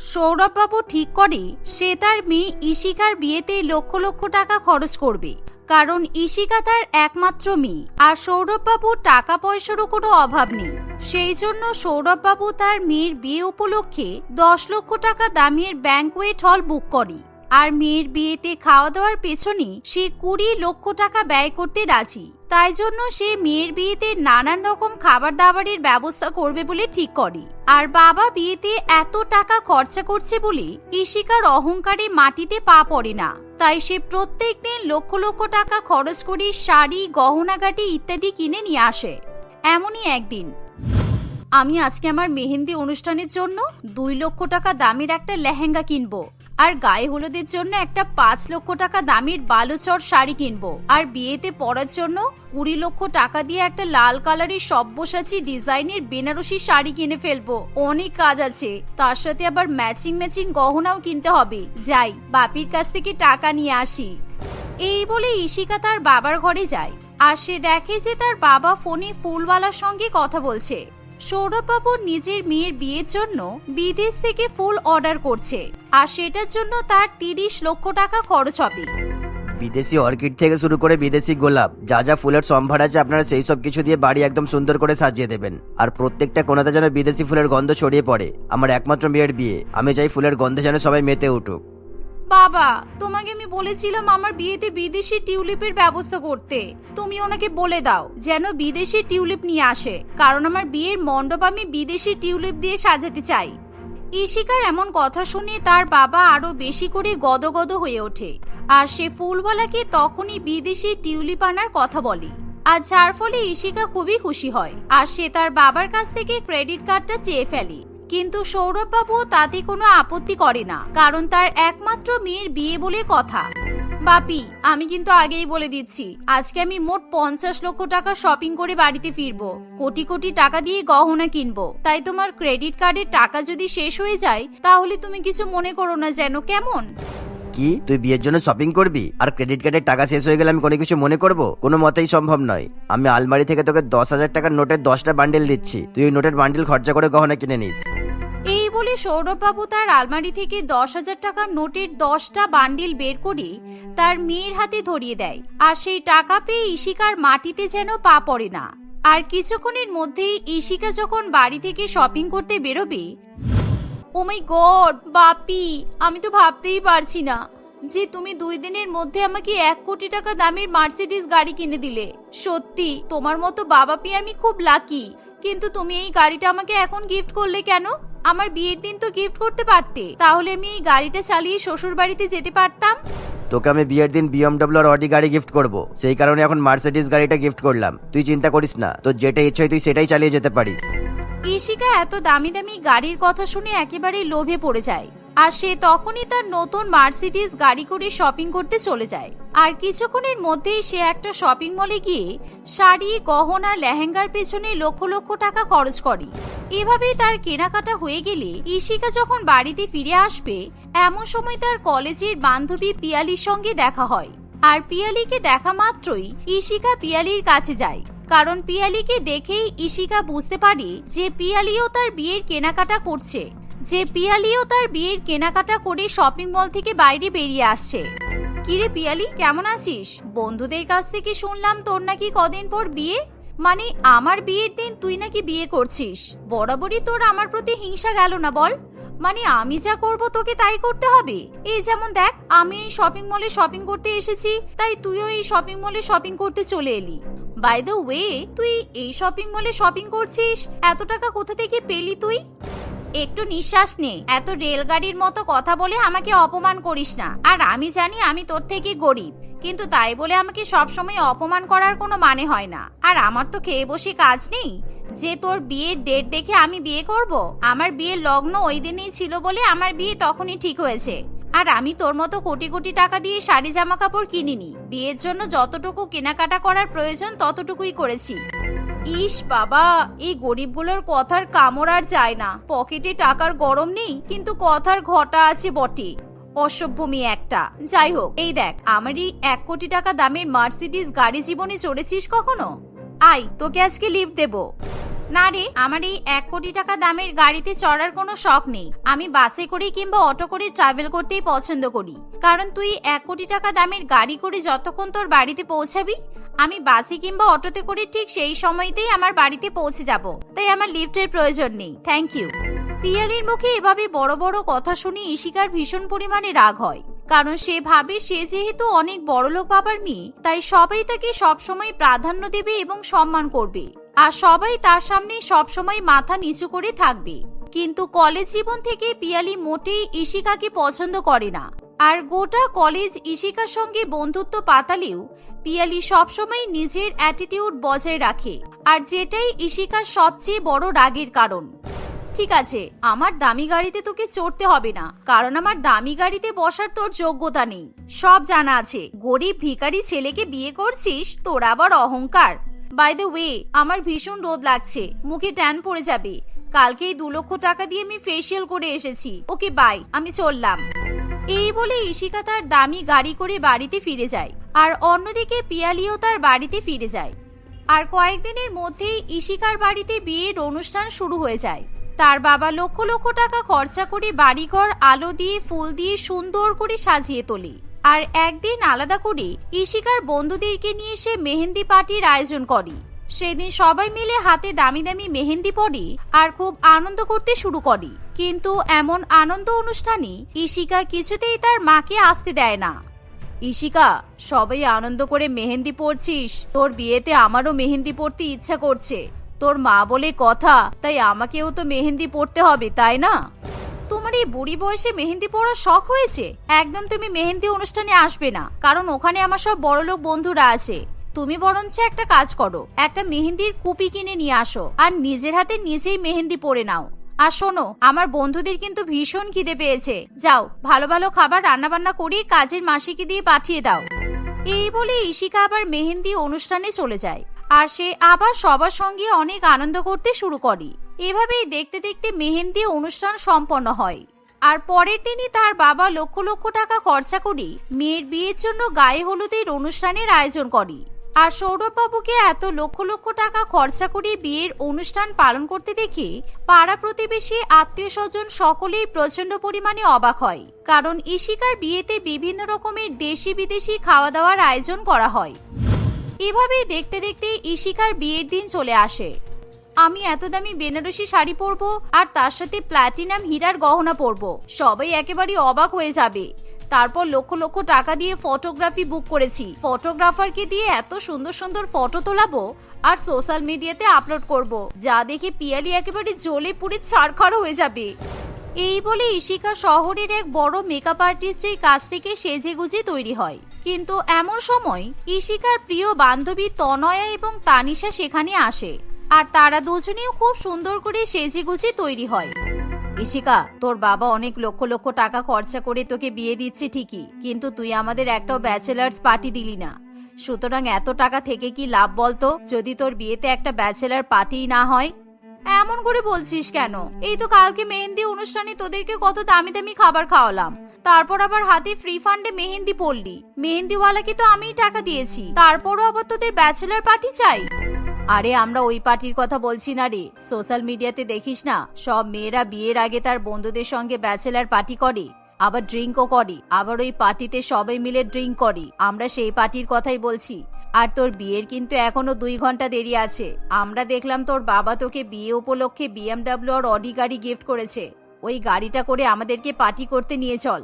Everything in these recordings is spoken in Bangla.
সৌরভবাবু ঠিক করে, সে তার মেয়ে ঈশিকার বিয়েতে লক্ষ লক্ষ টাকা খরচ করবে। কারণ ঈশিকা তার একমাত্র মেয়ে, আর সৌরভবাবুর টাকা পয়সারও কোনো অভাব নেই। সেই জন্য সৌরভবাবু তার মেয়ের বিয়ে উপলক্ষে দশ লক্ষ টাকা দামের ব্যাংকোয়েট হল বুক করে। আর মেয়ের বিয়েতে খাওয়া দাওয়ার পেছনে সে কুড়ি লক্ষ টাকা ব্যয় করতে রাজি। তাই জন্য সে মেয়ের বিয়েতে নানান রকম খাবার দাবারের ব্যবস্থা করবে বলে ঠিক করে। আর বাবা বিয়েতে এত টাকা খরচা করছে বলে ইশিকার অহংকারে মাটিতে পা পড়ে না। তাই সে প্রত্যেক দিন লক্ষ লক্ষ টাকা খরচ করে শাড়ি, গহনাগাটি ইত্যাদি কিনে নিয়ে আসে। এমনই একদিন। আমি আজকে আমার মেহেন্দি অনুষ্ঠানের জন্য দুই লক্ষ টাকা দামের একটা লেহেঙ্গা কিনবো। আর গায়ে হলুদের জন্য একটা পাঁচ লক্ষ টাকা দামের বালুচর শাড়ি কিনবো। আর বিয়েতে পরার জন্য কুড়ি লক্ষ টাকা দিয়ে একটা লাল কালারের সব্যসাচী ডিজাইনের বেনারসি শাড়ি কিনে ফেলব। অনেক কাজ আছে। তার সাথে আবার ম্যাচিং ম্যাচিং গহনাও কিনতে হবে। যাই, বাপির কাছ থেকে টাকা নিয়ে আসি। এই বলে ইশিকা তার বাবার ঘরে যায়। আর সে দেখে যে তার বাবা ফোনে ফুলওয়ালার সঙ্গে কথা বলছে। সৌরভবাবু নিজের মেয়ের বিয়ের জন্য বিদেশ থেকে ফুল অর্ডার করছে, আর সেটার জন্য তার তিরিশ লক্ষ টাকা খরচ হবে। বিদেশি অর্কিড থেকে শুরু করে বিদেশি গোলাপ, যা যা ফুলের সম্ভার আছে, আপনারা সেই সব কিছু দিয়ে বাড়ি একদম সুন্দর করে সাজিয়ে দেবেন। আর প্রত্যেকটা কোনাতে যেন বিদেশি ফুলের গন্ধ ছড়িয়ে পড়ে। আমার একমাত্র মেয়ের বিয়ে, আমি চাই ফুলের গন্ধে যেন সবাই মেতে উঠুক। বাবা, তোমাকে আমি বলেছিলাম আমার বিয়েতে বিদেশি টিউলিপের ব্যবস্থা করতে। তুমি ওনাকে বলে দাও যেন বিদেশি টিউলিপ নিয়ে আসে, কারণ আমার বিয়ের মণ্ডপ আমি বিদেশি টিউলিপ দিয়ে সাজাতে চাই। ইশিকার এমন কথা শুনে তার বাবা আরও বেশি করে গদগদ হয়ে ওঠে, আর সে ফুলওয়ালাকে তখনই বিদেশি টিউলিপ আনার কথা বলে। আর যার ফলে ইশিকা খুবই খুশি হয়, আর সে তার বাবার কাছ থেকে ক্রেডিট কার্ডটা চেয়ে ফেলে। কিন্তু সৌরভবাবু তাতে কোনো আপত্তি করে না, কারণ তার একমাত্র মেয়ের বিয়ে বলে কথা। বাপি, আমি কিন্তু আগেই বলে দিচ্ছি, আজকে আমি মোট পঞ্চাশ লক্ষ টাকা শপিং করে বাড়িতে ফিরবো। কোটি কোটি টাকা দিয়ে গহনা কিনবো। তাই তোমার ক্রেডিট কার্ডের টাকা যদি শেষ হয়ে যায়, তাহলে তুমি কিছু মনে করো না যেন, কেমন? কি? তুই বিয়ের জন্য শপিং করবি? আর ক্রেডিট কার্ডের টাকা শেষ হয়ে গেলে আমি কোনো কিছু মনে করব? কোনো মতেই সম্ভব নয়। আমি আলমারি থেকে তোকে দশ হাজার টাকার নোটের দশটা বান্ডেল দিচ্ছি। তুই ওই নোটের বান্ডেল খরচা করে গহনা কিনে নিস। বলে সৌরভবাবু তার আলমারি থেকে দশ হাজার টাকার নোটের দশটা বান্ডিল বের করে তার মেয়ের হাতে ধরিয়ে দেয়। আর সেই টাকা পেয়ে ইশিকার মাটিতে যেন পা পড়ে না। আর কিছুক্ষণের মধ্যেই ইশিকা যখন বাড়ি থেকে শপিং করতে বেরোবে, ও মাই গড, বাপি, আমি তো ভাবতেই পারছি না যে তুমি দুই দিনের মধ্যে আমাকে এক কোটি টাকা দামের মার্সিডিস গাড়ি কিনে দিলে। সত্যি, তোমার মতো বাবা পেয়ে আমি খুব লাকি কিন্তু তুমি এই গাড়িটা আমাকে এখন গিফট করলে কেন? আমার বিয়ের দিন তো গিফট করতে পারতে। তাহলে আমি এই গাড়িটা চালিয়ে শ্বশুর বাড়িতে যেতে পারতাম? তোকে আমি বিয়ের দিন বিএমডব্লিউ আর অডি গাড়ি গিফট করব। সেই কারণে এখন মার্সিডিজ গাড়িটা গিফট করলাম। তুই চিন্তা করিস না। তোর যেটা ইচ্ছে তুই সেটাই চালিয়ে যেতে পারিস। ঈশিকা এত দামি দামি গাড়ির কথা শুনে একেবারেই লোভে পড়ে যায়। আর সে তখনই তার নতুন মার্সিডিস গাড়ি করে শপিং করতে চলে যায়। আর কিছুক্ষণের মধ্যেই সে একটা শপিং মলে গিয়ে শাড়ি, গহনা, লেহেঙ্গার পেছনে লক্ষ লক্ষ টাকা খরচ করে। এভাবেই তার কেনাকাটা হয়ে গেলে ইশিকা যখন বাড়িতে ফিরে আসবে, এমন সময় তার কলেজের বান্ধবী পিয়ালির সঙ্গে দেখা হয়। আর পিয়ালিকে দেখা মাত্রই ইশিকা পিয়ালির কাছে যায়। কারণ পিয়ালিকে দেখেই ইশিকা বুঝতে পারে যে পিয়ালিও তার বিয়ের কেনাকাটা করছে। যে পিয়ালিও তার বিয়ের কেনাকাটা করে শপিং মল থেকে বাইরে বেরিয়ে আসছে। কিরে পিয়ালি, কেমন আছিস? বন্ধুদের কাছ থেকে শুনলাম তোর নাকি কদিন পর বিয়ে। মানে আমার বিয়ের দিন তুই নাকি বিয়ে করছিস। বরাবরই তোর আমার প্রতি হিংসা গেল না বল? মানে আমি যা করব তোকে তাই করতে হবে? এই যেমন দেখ, আমি এই শপিং মলে শপিং করতে এসেছি, তাই তুইও এই শপিং মলে শপিং করতে চলে এলি। বাই দ্য ওয়ে তুই এই শপিং মলে শপিং করছিস? এত টাকা কোথা থেকে পেলি তুই? একটু নিঃশ্বাস নে। এত রেলগাড়ির মতো কথা বলে আমাকে অপমান করিস না। আর আমি জানি আমি তোর থেকে গরিব। কিন্তু তাই বলে আমাকে সবসময় অপমান করার কোনো মানে হয় না। আর আমার তো খেয়ে বসে কাজ নেই। যে তোর বিয়ের ডেট দেখে আমি বিয়ে করব, আমার বিয়ের লগ্ন ওই দিনেই ছিল বলে আমার বিয়ে তখনই ঠিক হয়েছে। আর আমি তোর মতো কোটি কোটি টাকা দিয়ে শাড়ি জামা কাপড় কিনিনি। বিয়ের জন্য যতটুকু কেনাকাটা করার প্রয়োজন ততটুকুই করেছি। ইস বাবা, এই গরিবগুলোর কথার কামড় আর যায় না। পকেটে টাকার গরম নেই, কিন্তু কথার ঘটা আছে বটে। অসভ্য মেয়ে একটা। যাই হোক, এই দেখ, আমার এই এক কোটি টাকা দামের মার্সিডিস গাড়ি জীবনে চড়েছিস কখনো? আই তোকে আজকে লিভ দেব। না রে, আমার এই এক কোটি টাকা দামের গাড়িতে চড়ার কোনো শখ নেই। আমি বাসে করে কিংবা অটো করে ট্রাভেল করতেই পছন্দ করি। কারণ তুই এক কোটি টাকা দামের গাড়ি করে যতক্ষণ তোর বাড়িতে পৌঁছাবি, আমি বাসে কিংবা অটোতে করে ঠিক সেই সময়তেই আমার বাড়িতে পৌঁছে যাব। তাই আমার লিফটের প্রয়োজন নেই। থ্যাংক ইউ পিয়ালির মুখে এভাবে বড় বড় কথা শুনে ইশিকার ভীষণ পরিমাণে রাগ হয়। কারণ সে ভাবে সে যেহেতু অনেক বড়লোক বাবার মেয়ে, তাই সবাই তাকে সবসময় প্রাধান্য দেবে এবং সম্মান করবে। আর সবাই তার সামনে সবসময় মাথা নিচু করে থাকবে। কিন্তু কলেজ জীবন থেকে পিয়ালি মোটেই ইশিকাকে পছন্দ করে না। আর গোটা কলেজ ইশিকার সঙ্গে বন্ধুত্ব পাতালেও পিয়ালি সবসময় নিজের অ্যাটিটিউড বজায় রাখে। আর যেটাই ইশিকার সবচেয়ে বড় রাগের কারণ। ঠিক আছে, আমার দামি গাড়িতে তোকে চড়তে হবে না, কারণ আমার দামি গাড়িতে বসার তোর যোগ্যতা নেই। সব জানা আছে, গরিব ভিখারি ছেলেকে বিয়ে করছিস, তোর আবার অহংকার। বাই দ্য ওয়ে আমার ভীষণ রোদ লাগছে। মুখে ট্যান পড়ে যাবে। কালকেই দু লক্ষ টাকা দিয়ে আমি ফেসিয়াল করে এসেছি। ওকে বাই আমি চললাম। এই বলে ইশিকা তার দামি গাড়ি করে বাড়িতে ফিরে যায়। আর অন্যদিকে পিয়ালিও তার বাড়িতে ফিরে যায়। আর কয়েকদিনের মধ্যেই ইশিকার বাড়িতে বিয়ের অনুষ্ঠান শুরু হয়ে যায়। তার বাবা লক্ষ লক্ষ টাকা খরচা করে বাড়িঘর আলো দিয়ে, ফুল দিয়ে সুন্দর করে সাজিয়ে তোলে। আর একদিন আলাদা করে ইশিকার বন্ধুদেরকে নিয়ে সে মেহেন্দি পার্টির আয়োজন করে। সেদিন সবাই মিলে হাতে দামি দামি মেহেন্দি পরে আর খুব আনন্দ করতে শুরু করে। কিন্তু এমন আনন্দ অনুষ্ঠানে ইশিকা কিছুতেই তার মাকে আসতে দেয় না। ইশিকা সবাই আনন্দ করে মেহেন্দি পরছিস। তোর বিয়েতে আমারও মেহেন্দি পরতে ইচ্ছা করছে। তোর মা বলে কথা, তাই আমাকেও তো মেহেন্দি পরতে হবে, তাই না? এই বুড়ি বয়সে মেহেন্দি পরার শখ হয়েছে? একদম তুমি মেহেন্দি অনুষ্ঠানে আসবে না, কারণ ওখানে আমার সব বড়লোক বন্ধুরা আছে। তুমি বরঞ্চ একটা কাজ করো, একটা মেহেন্দির কুপি কিনে নিয়ে আসো, আর নিজের হাতে নিজেই মেহেন্দি পরে নাও। আর শোনো, আমার বন্ধুদের কিন্তু ভীষণ খিদে পেয়েছে। যাও, ভালো ভালো খাবার রান্না বান্না করে কাজের মাসিকে দিয়ে পাঠিয়ে দাও। এই বলে ইশিকা আবার মেহেন্দি অনুষ্ঠানে চলে যায়। আর সে আবার সবার সঙ্গে অনেক আনন্দ করতে শুরু করে। এভাবেই দেখতে দেখতে মেহেন্দি অনুষ্ঠান সম্পন্ন হয়। আর পরের দিনই তার বাবা লক্ষ লক্ষ টাকা খরচা করে মেয়ের বিয়ের জন্য গায়ে হলুদের অনুষ্ঠানের আয়োজন করে। আর সৌরভবাবুকে এত লক্ষ লক্ষ টাকা খরচা করে বিয়ের অনুষ্ঠান পালন করতে দেখে পাড়া প্রতিবেশী, আত্মীয় স্বজন সকলেই প্রচণ্ড পরিমাণে অবাক হয়। কারণ ইশিকার বিয়েতে বিভিন্ন রকমের দেশি বিদেশি খাওয়া দাওয়ার আয়োজন করা হয়। এভাবেই দেখতে দেখতে ইশিকার বিয়ের দিন চলে আসে। আমি এত দামি বেনারসি শাড়ি পরবো আর তার সাথে প্ল্যাটিনাম হীরার গহনা পরবো। সবাই একেবারে অবাক হয়ে যাবে। তারপর লক্ষ লক্ষ টাকা দিয়ে ফটোগ্রাফি বুক করেছি। ফটোগ্রাফারকে দিয়ে এত সুন্দর সুন্দর ফটো তোলাবো আর সোশ্যাল মিডিয়াতে আপলোড করব। যা দেখে পিয়ালি একেবারে জ্বলে পুড়ে ছাড়খাড় হয়ে যাবে। এই বলে ইশিকা শহরের এক বড় মেকআপ আর্টিস্টের কাছ থেকে সেজে গুজে তৈরি হয়। কিন্তু এমন সময় ইশিকার প্রিয় বান্ধবী তনয়া এবং তানিশা সেখানে আসে আর তারা দুজনেও খুব সুন্দর করে সেজে গুজে তৈরি হয়। ইশিকা তোর বাবা অনেক লক্ষ লক্ষ টাকা খরচা করে তোকে বিয়ে দিচ্ছে ঠিকই, কিন্তু তুই আমাদের একটাও ব্যাচেলার্স পার্টি দিলি না। সুতরাং এত টাকা থেকে কি লাভ বলতো? যদি তোর বিয়েতে একটা ব্যাচেলার পার্টি না হয় এমন করে বলছিস কেন? এই তো কালকে মেহেন্দি অনুষ্ঠানে তোদেরকে কত দামি দামি খাবার খাওয়ালাম। তারপর আবার হাতে ফ্রি ফান্ডে মেহেন্দি পড়লি। মেহেন্দিওয়ালাকে তো আমিই টাকা দিয়েছি। তারপরও আবার তোদের ব্যাচেলার পার্টি চাই? আরে আমরা ওই পার্টির কথা বলছি না রে। সোশ্যাল মিডিয়াতে দেখিস না, সব মেয়েরা বিয়ের আগে তার বন্ধুদের সঙ্গে ব্যাচেলার পার্টি করে। আবার ড্রিঙ্কও করে। আবার ওই পার্টিতে সবাই মিলে ড্রিঙ্ক করে। আমরা সেই পার্টির কথাই বলছি। আর তোর বিয়ের কিন্তু এখনও দুই ঘণ্টা দেরি আছে। আমরা দেখলাম তোর বাবা তোকে বিয়ে উপলক্ষে বিএমডাব্লিউ আর অডি গাড়ি গিফট করেছে। ওই গাড়িটা করে আমাদেরকে পার্টি করতে নিয়ে চল।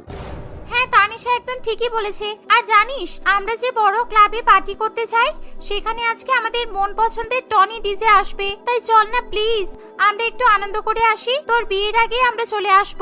হ্যাঁ তানিশা একদম ঠিকই বলেছে। আর জানিস, আমরা যে বড় ক্লাবে পার্টি করতে চাই, সেখানে আজকে আমাদের মন পছন্দের টনি ডিজে আসবে। তাই চল না, প্লিজ। আমরা একটু আনন্দ করে আসি। তোর বিয়ের আগে আমরা চলে আসব।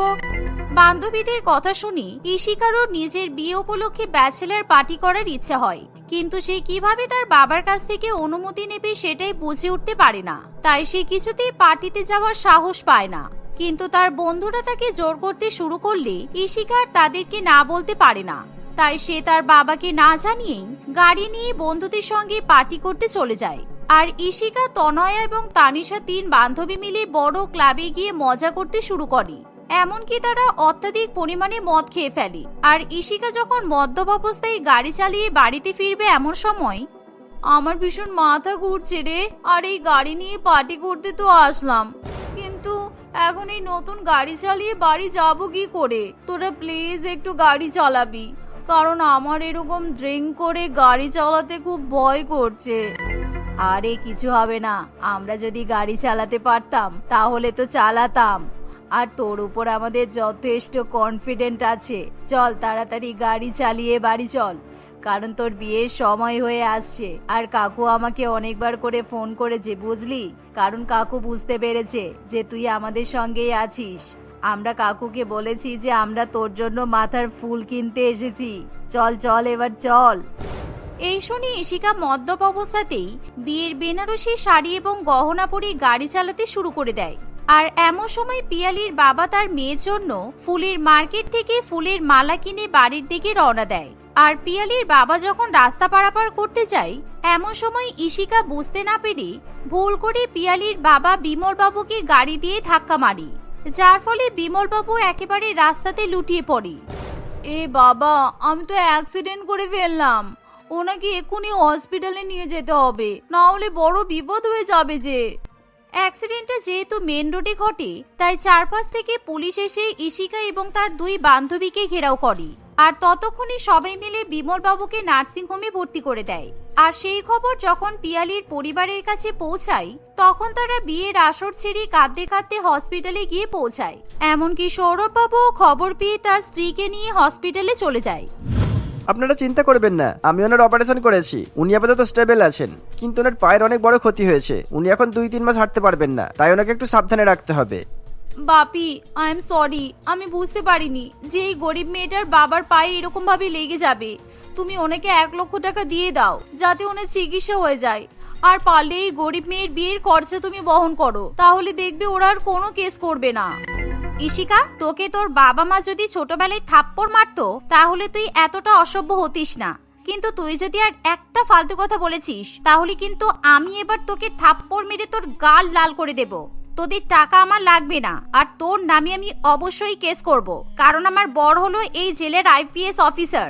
বান্ধবীদের কথা শুনি ইশিকারও নিজের বিয়ে উপলক্ষে ব্যাচেলার পার্টি করার ইচ্ছা হয়। কিন্তু সে কীভাবে তার বাবার কাছ থেকে অনুমতি নেবে সেটাই বুঝে উঠতে পারে না। তাই সে কিছুতেই পার্টিতে যাওয়ার সাহস পায় না। কিন্তু তার বন্ধুরা তাকে জোর করতে শুরু করলে ইশিকার তাদেরকে না বলতে পারে না। তাই সে তার বাবাকে না জানিয়েই গাড়ি নিয়ে বন্ধুদের সঙ্গে পার্টি করতে চলে যায়। আর ইশিকা তনয়া এবং তানিশা তিন বান্ধবী মিলে বড় ক্লাবে গিয়ে মজা করতে শুরু করে। এমনকি তারা অত্যাধিক পরিমাণে মদ খেয়ে ফেলে। আর ইশিকা যখন মদ্যপ অবস্থায় গাড়ি চালিয়ে বাড়িতে ফিরবে এমন সময়, আমার ভীষণ মাথা ঘুরছে রে, আর এই গাড়ি নিয়ে পার্টি করতে তো আসলাম। কিন্তু এখন এই নতুন গাড়ি চালিয়ে বাড়ি যাব কি করে? তোরা প্লিজ একটু গাড়ি চালাবি, কারণ আমার এরকম ড্রিঙ্ক করে গাড়ি চালাতে খুব ভয় করছে। আরে, কিছু হবে না। আমরা যদি গাড়ি চালাতে পারতাম, তাহলে তো চালাতাম। আর তোর উপর আমাদের যথেষ্ট কনফিডেন্ট আছে। চল তাড়াতাড়ি গাড়ি চালিয়ে বাড়ি চল। কারণ তোর বিয়ের সময় হয়ে আসছে। আর কাকু আমাকে অনেকবার করে ফোন করেছে, বুঝলি? কারণ কাকু বুঝতে পেরেছে যে তুই আমাদের সঙ্গেই আছিস। আমরা কাকুকে বলেছি যে আমরা তোর জন্য মাথার ফুল কিনতে এসেছি। চল চল এবার চল। এই শুনে ইশিকা মদ্যপ অবস্থাতেই বিয়ের বেনারসি শাড়ি এবং গহনা পরে গাড়ি চালাতে শুরু করে দেয়। আর এমন সময় পিয়ালির বাবা তার মেয়ের জন্য ফুলের মার্কেট থেকে ফুলের মালা কিনে বাড়ির দিকে রওনা দেয়। আর পিয়ালির বাবা যখন রাস্তা পারাপার করতে যায়, এমন সময় ইশিকা বুঝতে না পেরে ভুল করে পিয়ালির বাবা বিমল বাবুকে গাড়ি দিয়ে ধাক্কা মারি, যার ফলে বিমল বাবু একেবারে রাস্তাতে লুটিয়ে পড়ে। এ বাবা, আমি তো অ্যাক্সিডেন্ট করে ফেললাম। ওনাকে এক্ষুনি হসপিটালে নিয়ে যেতে হবে, না হলে বড় বিপদ হয়ে যাবে যে। অ্যাক্সিডেন্টটা যেহেতু মেন রোডে ঘটে, তাই চারপাশ থেকে পুলিশ এসে ইশিকা এবং তার দুই বান্ধবীকে ঘেরাও করে। আর ততক্ষণে সবাই মিলে বিমল বাবুকে নার্সিং হোমে ভর্তি করে দেয়। আর সেই খবর যখন পিয়ালির পরিবারের কাছে পৌঁছায়, তখন তারা বিয়ের আসর ছেড়ে কাঁদতে কাঁদতে হসপিটালে গিয়ে পৌঁছায়। এমনকি সৌরভ বাবু খবর পেয়ে তার স্ত্রীকে নিয়ে হসপিটালে চলে যায়। আপনারা চিন্তা করবেন না, আমি ওনার অপারেশন করেছি, উনি আপাতত স্টেবল আছেন। কিন্তু ওনার পায়ের অনেক বড় ক্ষতি হয়েছে, উনি এখন দুই তিন মাস হাঁটতে পারবেন না, তাই ওনাকে একটু সাবধানে রাখতে হবে। বাপি আই এম সরি আমি বুঝতে পারিনি যে এই গরিব মেয়েটার বাবার পায়ে এরকম ভাবে লেগে যাবে। তুমি ওনাকে এক লক্ষ টাকা দিয়ে দাও, যাতে ওনার চিকিৎসা হয়ে যায়। আর পারলে এই গরিব মেয়ের বিয়ের খরচা তুমি বহন করো, তাহলে দেখবে ওরা আর কোনো কেস করবে না। ইশিকা তোকে তোর বাবা মা যদি ছোটবেলায় থাপ্পড় মারতো, তাহলে তুই এতটা অসভ্য হতিস না। কিন্তু তুই যদি আর একটা ফালতু কথা বলেছিস, তাহলে কিন্তু আমি এবার তোকে থাপ্পড় মেরে তোর গাল লাল করে দেব। তোদের টাকা আমার লাগবে না, আর তোর নামে আমি অবশ্যই কেস করব, কারণ আমার বর হলো এই জেলের আইপিএস অফিসার।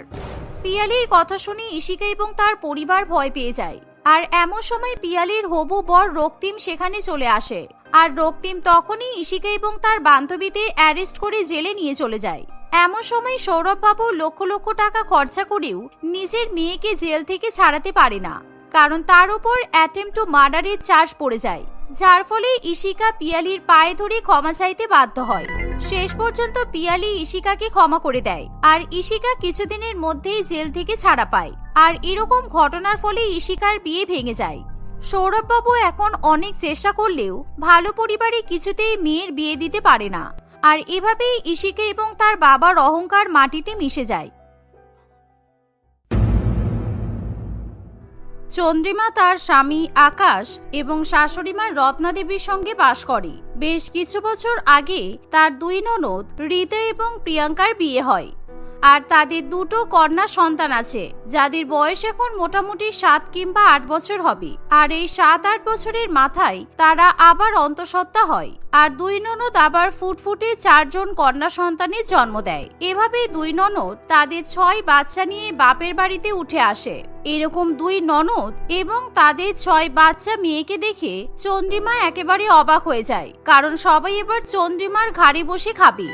পিয়ালির কথা শুনে ইশিকা এবং তার পরিবার ভয় পেয়ে যায়। আর এমন সময় পিয়ালির হবু বর রক্তিম সেখানে চলে আসে। আর রক্তিম তখনই ইশিকা এবং তার বান্ধবীদের অ্যারেস্ট করে জেলে নিয়ে চলে যায়। এমন সময় সৌরভ বাবু লক্ষ লক্ষ টাকা খরচা করেও নিজের মেয়েকে জেল থেকে ছাড়াতে পারে না, কারণ তার উপর অ্যাটেম্প টু মার্ডারের চার্জ পড়ে যায়, যার ফলে ইশিকা পিয়ালির পায়ে ধরে ক্ষমা চাইতে বাধ্য হয়। শেষ পর্যন্ত পিয়ালি ইশিকাকে ক্ষমা করে দেয় আর ইশিকা কিছুদিনের মধ্যেই জেল থেকে ছাড়া পায়। আর এরকম ঘটনার ফলে ইশিকার বিয়ে ভেঙে যায়। সৌরভবাবু এখন অনেক চেষ্টা করলেও ভালো পরিবারে কিছুতেই মেয়ের বিয়ে দিতে পারে না। আর এভাবেই ইশিকা এবং তার বাবার অহংকার মাটিতে মিশে যায়। চন্দ্রিমা তার স্বামী আকাশ এবং শাশুড়িমা রত্নাদেবীর সঙ্গে বাস করে। বেশ কিছু বছর আগে তার দুই ননদ রিতা এবং প্রিয়াঙ্কার বিয়ে হয়। আর তাদের দুটো কন্যা সন্তান আছে, যাদের বয়স এখন মোটামুটি সাত কিংবা আট বছর হবে। আর এই সাত আট বছরের মাথায় তারা আবার অন্তঃসত্ত্বা হয়। আর দুই ননদ আবার ফুটফুটে চারজন কন্যা সন্তানের জন্ম দেয়। এভাবে দুই ননদ তাদের ছয় বাচ্চা নিয়ে বাপের বাড়িতে উঠে আসে। এরকম দুই ননদ এবং তাদের ছয় বাচ্চা মেয়েকে দেখে চন্দ্রিমা একেবারে অবাক হয়ে যায়, কারণ সবাই এবার চন্দ্রিমার ঘাড়ে বসে খাবে।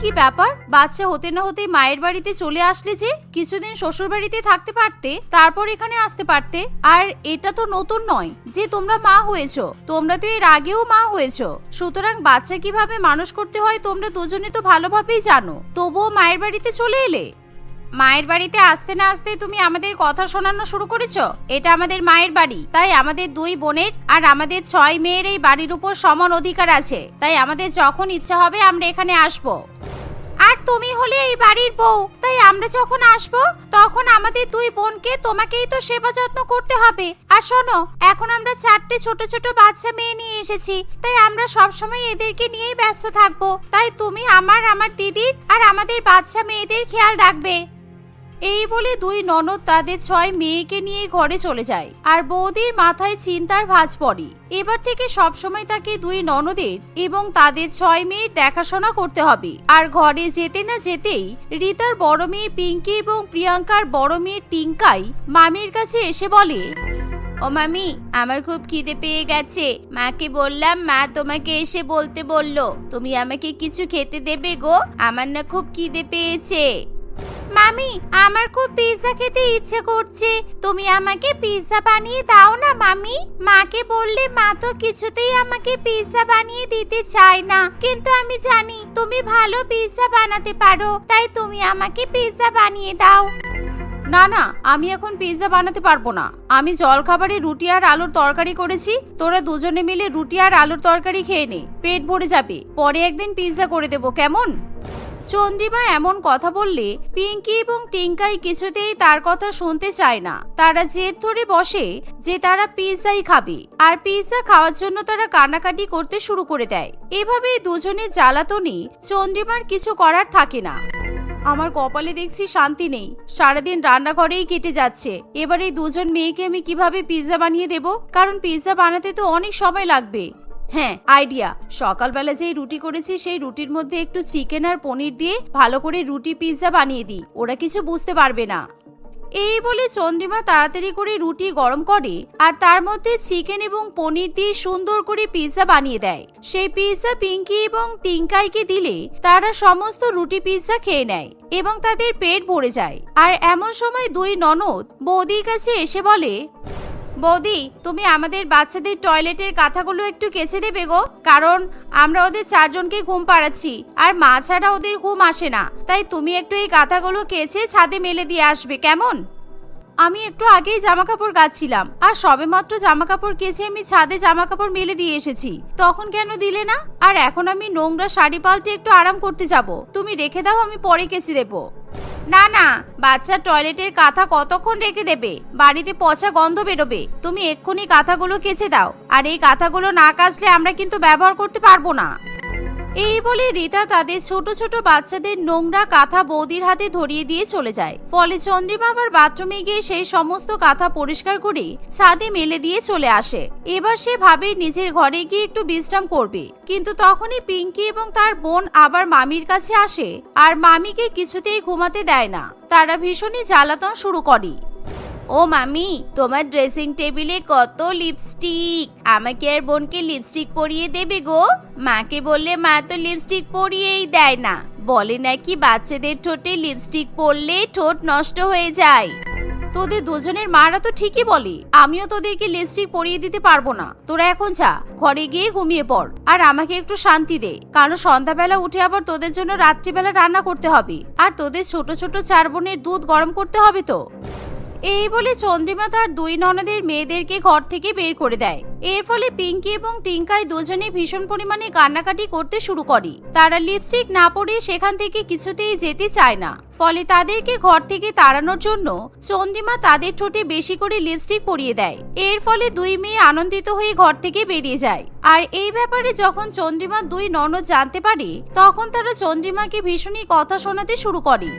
কি ব্যাপার? বাচ্চা হতে না হতে মায়ের বাড়িতে চলে আসলে যে, কিছুদিন শ্বশুর বাড়িতে থাকতে পারতে, তারপর এখানে আসতে পারতে। আর এটা তো নতুন নয় যে তোমরা মা হয়েছো। তোমরা তো এর আগেও মা হয়েছো। সুতরাং বাচ্চা কীভাবে মানুষ করতে হয় তোমরা দুজনে তো ভালোভাবেই জানো। তবুও মায়ের বাড়িতে চলে এলে? মায়ের বাড়িতে আসতে না আসতে তুমি আমাদের কথা শোনানো শুরু করেছ? এটা আমাদের মায়ের বাড়ি। তাই আমাদের দুই বোনের আর আমাদের ছয় মেয়ের এই বাড়ির উপর সমান অধিকার আছে। তাই আমাদের যখন ইচ্ছা হবে আমরা এখানে আসব। আর তুমি হলে এই বাড়ির বউ। তাই আমরা যখন আসব, তখন আমাদের দুই বোনকে তোমাকেই তো সেবা যত্ন করতে হবে। আর শোনো, এখন আমরা চারটে ছোট ছোট বাচ্চা মেয়ে নিয়ে এসেছি। তাই আমরা সব সময় এদেরকে নিয়েই ব্যস্ত থাকব। তাই তুমি আমার আমার দিদির আর আমাদের বাচ্চা মেয়েদের খেয়াল রাখবে। এই বলে দুই ননদ তাদের ছয় মেয়েকে নিয়ে ঘরে চলে যায়। আর বৌদির মাথায় চিন্তার ভাঁজ পড়ে। এবার থেকে সবসময় তাকে দুই ননদের এবং তাদের ছয় মেয়ের দেখাশোনা করতে হবে। আর ঘরে যেতে না যেতেই রিতার বড় মেয়ে পিঙ্কি এবং প্রিয়াঙ্কার বড় মেয়ে টিঙ্কাই মামির কাছে এসে বলে, ও মামি, আমার খুব খিদে পেয়ে গেছে। মাকে বললাম, মা তোমাকে এসে বলতে বলল, তুমি আমাকে কিছু খেতে দেবে গো? আমার না খুব খিদে পেয়েছে। মামি, আমার খুব পিৎজা খেতে ইচ্ছে করছে। তুমি আমাকে পিৎজা বানিয়ে দাও না, মামি। মাকে বললে মা তো কিছুতেই আমাকে পিৎজা বানিয়ে দিতে চায় না। কিন্তু আমি জানি, তুমি ভালো পিৎজা বানাতে পারো, তাই তুমি আমাকে পিৎজা বানিয়ে দাও। না না, আমি এখন পিৎজা বানাতে পারব না। আমি জলখাবারে রুটি আর আলুর তরকারি করেছি, তোরা দুজনে মিলে রুটি আর আলুর তরকারি খেয়ে নে, পেট ভরে যাবে। পরে একদিন পিৎজা করে দেবো, কেমন? চন্দ্রিমা এমন কথা বললে পিঙ্কি এবং টিঙ্কাই কিছুতেই তার কথা শুনতে চায় না। তারা জেদ ধরে বসে যে তারা পিৎজাই খাবে আর পিৎজা খাওয়ার জন্য তারা কানাকাটি করতে শুরু করে দেয়। এভাবেই দুজনের জ্বালাতনে চন্দ্রিমার কিছু করার থাকে না। আমার কপালে দেখছি শান্তি নেই। সারাদিন রান্নাঘরেই কেটে যাচ্ছে। এবার এই দুজন মেয়েকে আমি কীভাবে পিৎজা বানিয়ে দেব? কারণ পিৎজা বানাতে তো অনেক সময় লাগবে। হ্যাঁ আইডিয়া সকালবেলা যেই রুটি করেছি, সেই রুটির মধ্যে একটু চিকেন আর পনির দিয়ে ভালো করে রুটি পিৎজা বানিয়ে দিই। ওরা কিছু বুঝতে পারবে না। এই বলে চন্দ্রিমা তাড়াতাড়ি করে রুটি গরম করে আর তার মধ্যে চিকেন এবং পনির দিয়ে সুন্দর করে পিৎজা বানিয়ে দেয়। সেই পিৎজা পিঙ্কি এবং টিঙ্কাইকে দিলে তারা সমস্ত রুটি পিৎজা খেয়ে নেয় এবং তাদের পেট ভরে যায়। আর এমন সময় দুই ননদ বৌদির কাছে এসে বলে বৌদি, তুমি আমাদের বাচ্চাদের টয়লেটের কাঁথাগুলো একটু কেচে দেবে গো, কারণ আমরা ওদের চারজনকে ঘুম পাড়াচ্ছি, আর মা ছাড়া ওদের ঘুম আসে না। তাই তুমি একটু এই কাঁথাগুলো কেচে ছাদে মেলে দিয়ে আসবে, কেমন? আমি একটু আগেই জামা কাপড় কাচ্ছিলাম আর সবেমাত্র জামা কাপড় কেচে আমি ছাদে জামা কাপড় মেলে দিয়ে এসেছি। তখন কেন দিলে না? আর এখন আমি নোংরা শাড়ি পাল্টে একটু আরাম করতে যাব। তুমি রেখে দাও, আমি পরে কেচে দেবো। না না বাচ্চার টয়লেটের কাঁথা কতক্ষণ রেখে দেবে? বাড়িতে পচা গন্ধ বেরোবে। তুমি এক্ষুনি কাঁথাগুলো কেচে দাও। আর এই কাঁথাগুলো না কাচলে আমরা কিন্তু ব্যবহার করতে পারব না। এই বলে রীতা তাদের ছোট ছোট বাচ্চাদের নোংরা কাঁথা বৌদির হাতে ধরিয়ে দিয়ে চলে যায়। ফলে চন্দ্রিমা আবার বাথরুমে গিয়ে সেই সমস্ত কাঁথা পরিষ্কার করে ছাদে মেলে দিয়ে চলে আসে। এবার সে ভাবে নিজের ঘরে গিয়ে একটু বিশ্রাম করবে। কিন্তু তখনই পিঙ্কি এবং তার বোন আবার মামির কাছে আসে আর মামিকে কিছুতেই ঘুমাতে দেয় না। তারা ভীষণই জ্বালাতন শুরু করে। ও মামি, তোমার ড্রেসিং টেবিলে কত লিপস্টিক আমাকে আর বোনকে লিপস্টিক পরিয়ে দেবে গো। মাকে বললে মা তো লিপস্টিক পরিয়েই দেয় না। বলে নাকি বাচ্চাদের ঠোঁটে লিপস্টিক পরলে ঠোঁট নষ্ট হয়ে যায়। তোদের দুজনের মারা তো ঠিকই বলে। আমিও তোদেরকে লিপস্টিক পরিয়ে দিতে পারব না। তোরা এখন যা, ঘরে গিয়ে ঘুমিয়ে পড়। আর আমাকে একটু শান্তি দে। কারণ সন্ধ্যাবেলা উঠে আবার তোদের জন্য রাত্রিবেলা রান্না করতে হবে। আর তোদের ছোট ছোট চার বোনের দুধ গরম করতে হবে তো। এই বলে চন্দ্রিমা তার দুই ননদের মেয়েদেরকে ঘর থেকে বের করে দেয়। এর ফলে পিঙ্কি এবং টিঙ্কাই দুজনে ভীষণ পরিমাণে কান্নাকাটি করতে শুরু করে। তারা লিপস্টিক না পরে সেখান থেকে কিছুতেই যেতে চায় না। ফলে তাদেরকে ঘর থেকে তাড়ানোর জন্য চন্দ্রিমা তাদের ঠোঁটে বেশি করে লিপস্টিক পরিয়ে দেয়। এর ফলে দুই মেয়ে আনন্দিত হয়ে ঘর থেকে বেরিয়ে যায়। আর এই ব্যাপারে যখন চন্দ্রিমা দুই ননদ জানতে পারে, তখন তারা চন্দ্রিমাকে ভীষণই কথা শোনাতে শুরু করে।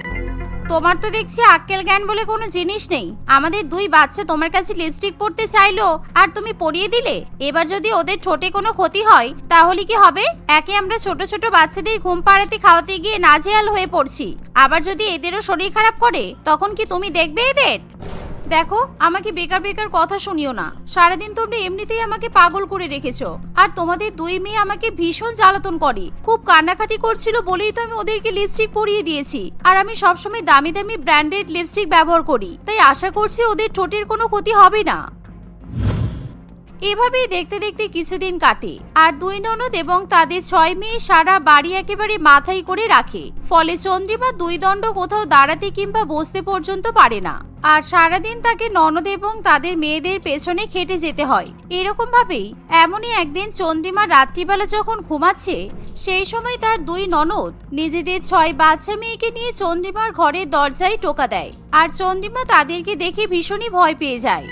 তোমার তো দেখছি আক্কেল জ্ঞান বলে কোনো জিনিস নেই। আমাদের দুই বাচ্চা তোমার কাছে লিপস্টিক পরতে চাইলো আর তুমি পরিয়ে দিলে? এবার যদি ওদের ঠোঁটে কোনো ক্ষতি হয়, তাহলে কি হবে? একে আমরা ছোট ছোট বাচ্চাদের ঘুম পাড়াতে খাওয়াতে গিয়ে নাজেহাল হয়ে পড়ছি। আবার যদি এদেরও শরীর খারাপ করে, তখন কি তুমি দেখবে এদের? দেখো, আমাকে বেকার বেকার কথা শুনিও না। সারাদিন তোমরা এমনিতেই আমাকে পাগল করে রেখেছো। আর তোমাদের দুই মেয়ে আমাকে ভীষণ জ্বালাতন করে। খুব কান্নাকাটি করছিল বলেই তো আমি ওদেরকে লিপস্টিক পরিয়ে দিয়েছি। আর আমি সবসময় দামি দামি ব্র্যান্ডেড লিপস্টিক ব্যবহার করি। তাই আশা করছি ওদের ঠোঁটের কোনো ক্ষতি হবে না। এভাবেই দেখতে দেখতে কিছুদিন কাটে। আর দুই ননদ এবং তাদের ছয় মেয়ে সারা বাড়ি একেবারে মাথায় করে রাখে। ফলে চন্দ্রিমা দুই দণ্ড কোথাও দাঁড়াতে কিংবা বসতে পর্যন্ত পারে না। আর সারাদিন তাকে ননদ এবং তাদের মেয়েদের পেছনে খেটে যেতে হয়। এরকম ভাবেই এমনই একদিন চন্দ্রিমা রাত্রিবেলা যখন ঘুমাচ্ছে, সেই সময় তার দুই ননদ নিজেদের ছয় বাচ্চা মেয়েকে নিয়ে চন্দ্রিমার ঘরের দরজায় টোকা দেয়। আর চন্দ্রিমা তাদেরকে দেখে ভীষণই ভয় পেয়ে যায়।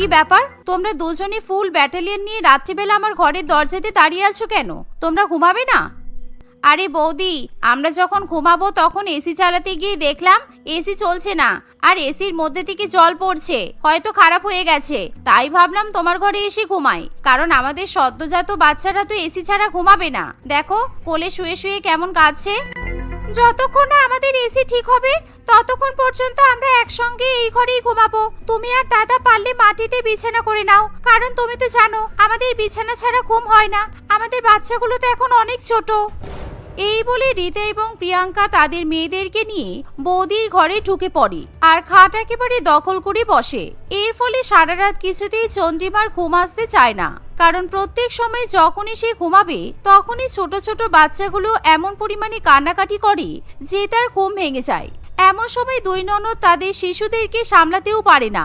কি ব্যাপার? তোমরা দুজনে ফুল ব্যাটালিয়ন নিয়ে রাত্রিবেলা আমার ঘরের দরজাতে দাঁড়িয়ে আছো কেন? তোমরা ঘুমাবে না? আরে বৌদি, আমরা যখন ঘুমাবো তখন এসি চালাতে গিয়ে দেখলাম এসি চলছে না, আর এসির মধ্যে থেকে জল পড়ছে, হয়তো খারাপ হয়ে গেছে। তাই ভাবলাম তোমার ঘরে এসে ঘুমাই, কারণ আমাদের সদ্যজাত বাচ্চারা তো এসি ছাড়া ঘুমাবে না। দেখো, কোলে শুয়ে শুয়ে কেমন কাঁদছে। যতক্ষণ না আমাদের এসি ঠিক হবে, ততক্ষণ পর্যন্ত আমরা একসঙ্গে এই ঘরেই ঘুমাবো। তুমি আর দাদা পারলে মাটিতে বিছানা করে নাও। কারণ তুমি তো জানো, আমাদের বিছানা ছাড়া ঘুম হয় না। আমাদের বাচ্চাগুলো তো এখন অনেক ছোট। এই বলে রীতা এবং প্রিয়াঙ্কা তাদের মেয়েদেরকে নিয়ে বৌদির ঘরে ঢুকে পড়ে আর খাট একেবারে দখল করে বসে। এর ফলে সারা রাত কিছুতেই চন্দ্রিমার ঘুম আসতে চায় না। কারণ প্রত্যেক সময় যখনই সে ঘুমাবে, তখনই ছোট ছোট বাচ্চাগুলো এমন পরিমাণে কান্নাকাটি করে যে তার ঘুম ভেঙে যায়। এমন সময় দুই ননদ তাদের শিশুদেরকে সামলাতেও পারে না।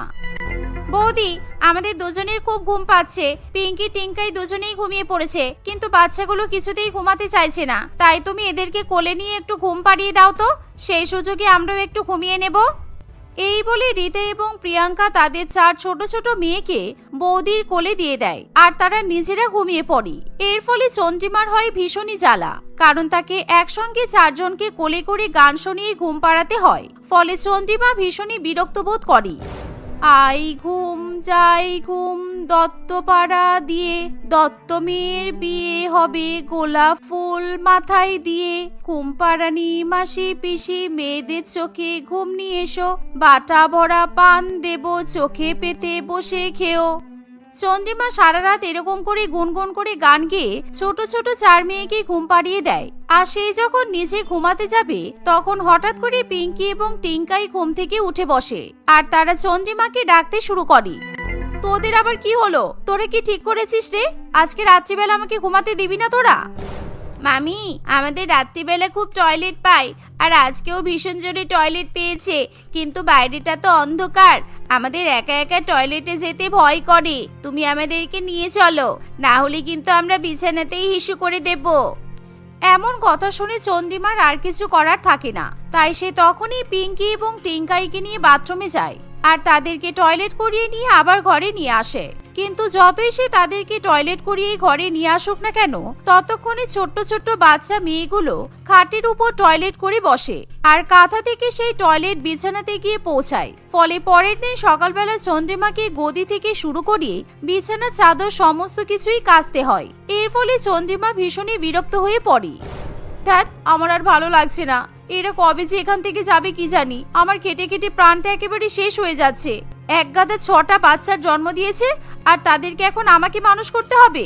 বৌদি আমাদের দুজনের খুব ঘুম পাচ্ছে। পিঙ্কি, টিঙ্কাই দুজনেই ঘুমিয়ে পড়েছে, কিন্তু বাচ্চাগুলো কিছুতেই ঘুমাতে চাইছে না। তাই তুমি এদেরকে কোলে নিয়ে একটু ঘুম পাড়িয়ে দাও তো। সেই সুযোগে আমরাও একটু ঘুমিয়ে নেব। এই বলে রীতা এবং প্রিয়াঙ্কা তাদের চার ছোট ছোট মেয়েকে বৌদির কোলে দিয়ে দেয়, আর তারা নিজেরা ঘুমিয়ে পড়ে। এর ফলে চন্দ্রিমার হয় ভীষণই জ্বালা, কারণ তাকে একসঙ্গে চারজনকে কোলে করে গান শুনিয়ে ঘুম পাড়াতে হয়। ফলে চন্দ্রিমা ভীষণই বিরক্ত বোধ করে। আই ঘুম, যাই ঘুম, দত্তপাড়া দিয়ে দত্ত মেয়ের বিয়ে হবে গোলাপ ফুল মাথায় দিয়ে। কুম্পারানি মাসি পিসি, মেয়েদের চোখে ঘুম নিয়ে এসো, বাটা ভরা পান দেব, চোখে পেতে বসে খেও। চন্দ্রিমা সারা রাত এরকম করে গুনগুন করে গান গেয়ে ছোট ছোট চার মেয়েকে ঘুম পাড়িয়ে দেয়। আর সেই যখন নিজে ঘুমাতে যাবে, তখন হঠাৎ করে পিঙ্কি এবং টিঙ্কাই ঘুম থেকে উঠে বসে। আর তারা চন্দ্রিমাকে ডাকতে শুরু করে। তোদের আবার কি হলো? তোরা কি ঠিক করেছিস রে? আজকে রাত্রিবেলা আমাকে ঘুমাতে দিবি না তোরা? মামি, আমাদের রাত্রিবেলা খুব টয়লেট পাই আর আজকেও ভীষণ জোরে টয়লেট পেয়েছে, কিন্তু বাইরেটা তো অন্ধকার। আমাদের একা একা টয়লেটে যেতে ভয় করে। তুমি আমাদেরকে নিয়ে চলো, না হলে কিন্তু আমরা বিছানাতেই হিসু করে দেব। এমন কথা শুনে চন্দ্রিমার আর কিছু করার থাকে না। তাই সে তখনই পিঙ্কি এবং টিঙ্কাইকে নিয়ে বাথরুমে যায়। আর তাদেরকে টয়লেট করিয়ে নিয়ে আবার ঘরে নিয়ে আসে। কিন্তু যতই সে তাদেরকে টয়লেট করিয়ে ঘরে নিয়ে আসুক না কেন, ততক্ষণে ছোট্ট ছোট্ট বাচ্চা মেয়েগুলো খাটের উপর টয়লেট করে বসে আর কাঁথা থেকে সেই টয়লেট বিছানাতে গিয়ে পৌঁছায়। ফলে পরের দিন সকালবেলা চন্দ্রিমাকে গদি থেকে শুরু করিয়ে বিছানা চাদর সমস্ত কিছুই কাচতে হয়। এর ফলে চন্দ্রিমা ভীষণই বিরক্ত হয়ে পড়ে। ধ্যাত আমার আর ভালো লাগছে না। এরা কবে যে এখান থেকে যাবে কি জানি? আমার কেটে কেটে প্রাণটা একেবারে শেষ হয়ে যাচ্ছে। এক গাদা ছটা বাচ্চার জন্ম দিয়েছে, আর তাদেরকে এখন আমাকে মানুষ করতে হবে?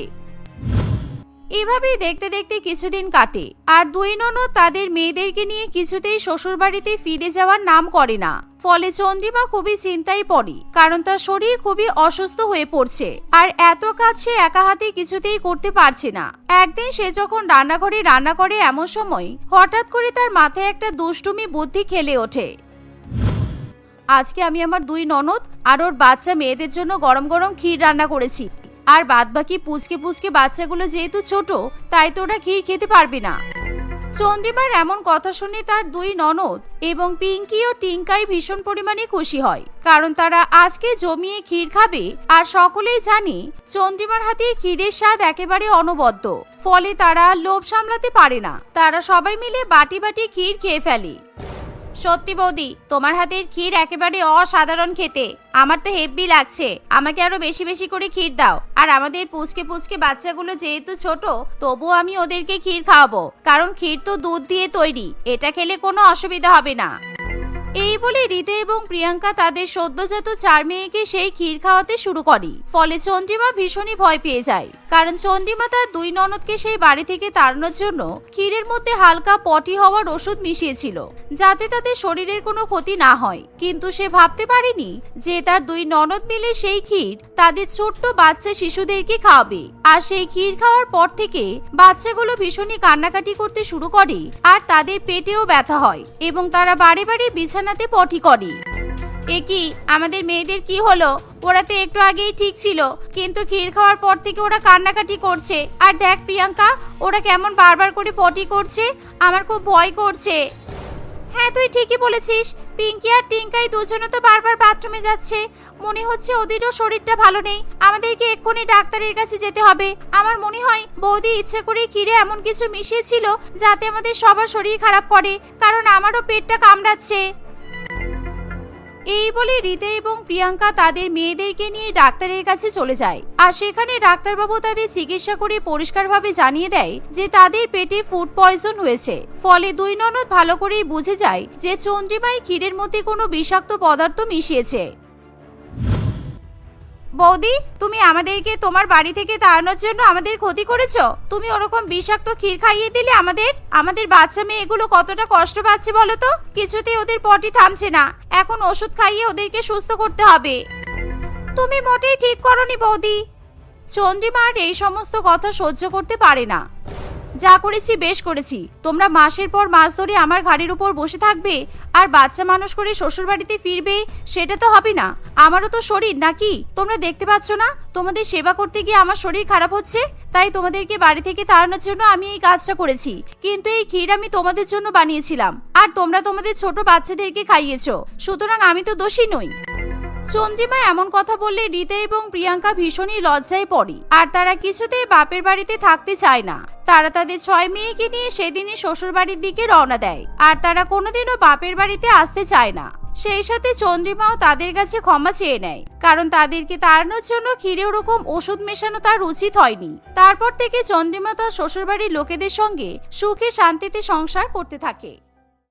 এভাবেই দেখতে দেখতে কিছুদিন কাটে, আর দুই ননদ তাদের মেয়েদেরকে নিয়ে কিছুতেই শ্বশুরবাড়িতে ফিরে যাওয়ার নাম করে না। ফলে চন্দ্রিমা খুবই চিন্তায় পড়ে, কারণ তার শরীর খুবই অসুস্থ হয়ে পড়ছে। আর এত কাজ সে একা হাতে কিছুতেই করতে পারছে না। একদিন সে যখন রান্নাঘরে রান্না করে এমন সময়, হঠাৎ করে তার মাথায় একটা দুষ্টুমি বুদ্ধি খেলে ওঠে। আজকে আমি আমার দুই ননদ আর ওর বাচ্চা মেয়েদের জন্য গরম গরম ক্ষীর রান্না করেছি। আর বাদ বাকি পুচকে পুচকে বাচ্চাগুলো যেহেতু ছোট, তাই তো ওরা ক্ষীর খেতে পারবে না। চন্দ্রিমার এমন কথা শুনে তার দুই ননদ এবং পিঙ্কি ও টিঙ্কাই ভীষণ পরিমাণে খুশি হয়, কারণ তারা আজকে জমিয়ে ক্ষীর খাবে আর সকলেই জানে চন্দ্রিমার হাতে ক্ষীরের স্বাদ একেবারে অনবদ্য, ফলে তারা লোভ সামলাতে পারে না। তারা সবাই মিলে বাটি বাটি ক্ষীর খেয়ে ফেলে। সত্যি বৌদি, তোমার হাতের ক্ষীর একেবারে অসাধারণ খেতে। আমার তো হেব্বি লাগছে। আমাকে আরও বেশি বেশি করে ক্ষীর দাও। আর আমাদের পুচকে পুচকে বাচ্চাগুলো যেহেতু ছোট, তবুও আমি ওদেরকে ক্ষীর খাওয়াবো। কারণ ক্ষীর তো দুধ দিয়ে তৈরি। এটা খেলে কোনো অসুবিধা হবে না। এই বলে রীতে এবং প্রিয়াঙ্কা তাদের সদ্যজাত চার মেয়েকে সেই ক্ষীর খাওয়াতে শুরু করে। ফলে চন্দ্রিমা ভীষণই ভয় পেয়ে যায়। কারণ চন্দ্রিমা তার দুই ননদকে সেই বাড়ি থেকে তাড়ানোর জন্য ক্ষীরের মধ্যে হালকা পটি হওয়ার ওষুধ মিশিয়েছিল, যাতে তাদের শরীরের কোনো ক্ষতি না হয়। কিন্তু সে ভাবতে পারেনি যে তার দুই ননদ মিলে সেই ক্ষীর তাদের ছোট্ট বাচ্চা শিশুদেরকে খাওয়াবে। আর সেই ক্ষীর খাওয়ার পর থেকে বাচ্চাগুলো ভীষণই কান্নাকাটি করতে শুরু করে আর তাদের পেটেও ব্যথা হয় এবং তারা বারে বারে বিছানাতে পটি করে। এ কি, আমাদের মেয়েদের কি হলো? ওরা তো একটু আগেই ঠিক ছিল, কিন্তু ক্ষীর খাওয়ার পর থেকে ওরা কান্নাকাটি করছে। আর দেখ প্রিয়াঙ্কা, ওরা কেমন বারবার করে পটি করছে, আমার খুব ভয় করছে। হ্যাঁ তুই ঠিকই বলেছিস, পিঙ্কি আর টিঙ্কাই দুজনে তো বারবার বাথরুমে যাচ্ছে। মনে হচ্ছে ওদেরও শরীরটা ভালো নেই। আমাদেরকে এক্ষুনি ডাক্তারের কাছে যেতে হবে। আমার মনে হয় বৌদি ইচ্ছে করে ক্ষীরে এমন কিছু মিশিয়েছিল, যাতে আমাদের সবার শরীর খারাপ করে, কারণ আমারও পেটটা কামড়াচ্ছে। এই বলে রিতা এবং প্রিয়াঙ্কা তাদের মেয়েদেরকে নিয়ে ডাক্তারের কাছে চলে যায়। আর সেখানে ডাক্তারবাবু তাদের চিকিৎসা করে পরিষ্কারভাবে জানিয়ে দেয় যে তাদের পেটে ফুড পয়জন হয়েছে। ফলে দুই ননদ ভালো করেই বুঝে যায় যে চন্দ্রিমাই ক্ষীরের মধ্যে কোনো বিষাক্ত পদার্থ মিশিয়েছে। বৌদি, তুমি আমাদেরকে তোমার বাড়ি থেকে তাড়ানোর জন্য আমাদের ক্ষতি করেছ? তুমি ওরকম বিষাক্ত ক্ষীর খাইয়ে দিলে আমাদের আমাদের বাচ্চা মেয়ে এগুলো কতটা কষ্ট পাচ্ছে বলো তো? কিছুতেই ওদের পটি থামছে না। এখন ওষুধ খাইয়ে ওদেরকে সুস্থ করতে হবে। তুমি মোটেই ঠিক করনি বৌদি। চন্দ্রিমার এই সমস্ত কথা সহ্য করতে পারে না। যা করেছি বেশ করেছি। তোমরা মাসের পর মাস ধরে আমার ঘাড়ির উপর বসে থাকবে আর বাচ্চা মানুষ করে শ্বশুর বাড়িতে ফিরবে, সেটা তো হবে না। আমারও তো শরীর, নাকি? তোমরা দেখতে পাচ্ছ না? তোমাদের সেবা করতে গিয়ে আমার শরীর খারাপ হচ্ছে, তাই তোমাদেরকে বাড়ি থেকে তাড়ানোর জন্য আমি এই কাজটা করেছি। কিন্তু এই ক্ষীর আমি তোমাদের জন্য বানিয়েছিলাম। আর তোমরা তোমাদের ছোট বাচ্চাদেরকে খাইয়েছো। সুতরাং আমি তো দোষী নই। চন্দ্রিমা এমন কথা বললে রীতা এবং প্রিয়াঙ্কা ভীষণই লজ্জায় পড়ে। আর তারা কিছুতেই বাপের বাড়িতে থাকতে চায় না। তারা তাদের ছয় মেয়েকে নিয়ে সেদিনই শ্বশুর বাড়ির দিকে রওনা দেয়। আর তারা কোনোদিনও বাপের বাড়িতে আসতে চায় না। সেই সাথে চন্দ্রিমাও তাদের কাছে ক্ষমা চেয়ে নেয়। কারণ তাদেরকে তাড়ানোর জন্য ক্ষীরে ওরকম ওষুধ মেশানো তার উচিত হয়নি। তারপর থেকে চন্দ্রিমা তার শ্বশুরবাড়ির লোকেদের সঙ্গে সুখে শান্তিতে সংসার করতে থাকে।